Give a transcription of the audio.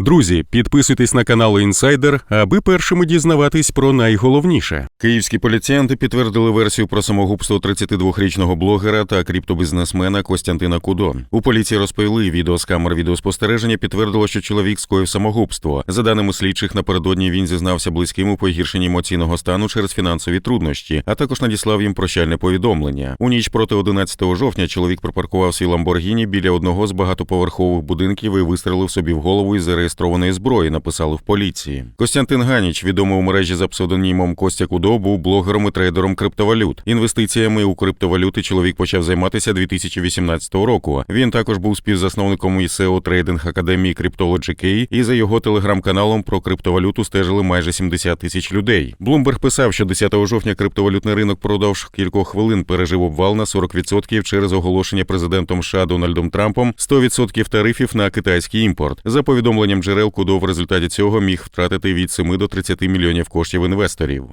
Друзі, підписуйтесь на канал Інсайдер, аби першими дізнаватись про найголовніше. Київські поліціянти підтвердили версію про самогубство 32-річного блогера та криптобізнесмена Костянтина Кудо. У поліції розповіли, відео з камер відеоспостереження підтвердило, що чоловік скоїв самогубство. За даними слідчих, напередодні він зізнався близьким у погіршенні емоційного стану через фінансові труднощі, а також надіслав їм прощальне повідомлення. У ніч проти 11 жовтня чоловік припаркував свій Ламборгіні біля одного з багатоповерхових будинків і вистрелив собі в голову із зареєстрованої зброї. Написали в поліції. Костянтин Ганіч, відомий у мережі за псевдонімом Костя Кудо, був блогером і трейдером криптовалют. Інвестиціями у криптовалюти чоловік почав займатися 2018 року. Він також був співзасновником і SEO трейдинг академії Cryptology K, і за його телеграм-каналом про криптовалюту стежили майже 70 тисяч людей. Блумберг писав, що 10 жовтня криптовалютний ринок продовж кількох хвилин пережив обвал на 40% через оголошення президентом США Дональдом Трампом 100% тарифів на китайський імпорт. За повідомленням джерел, Кудо в результаті цього міг втратити від 7 до 30 мільйонів коштів інвесторів.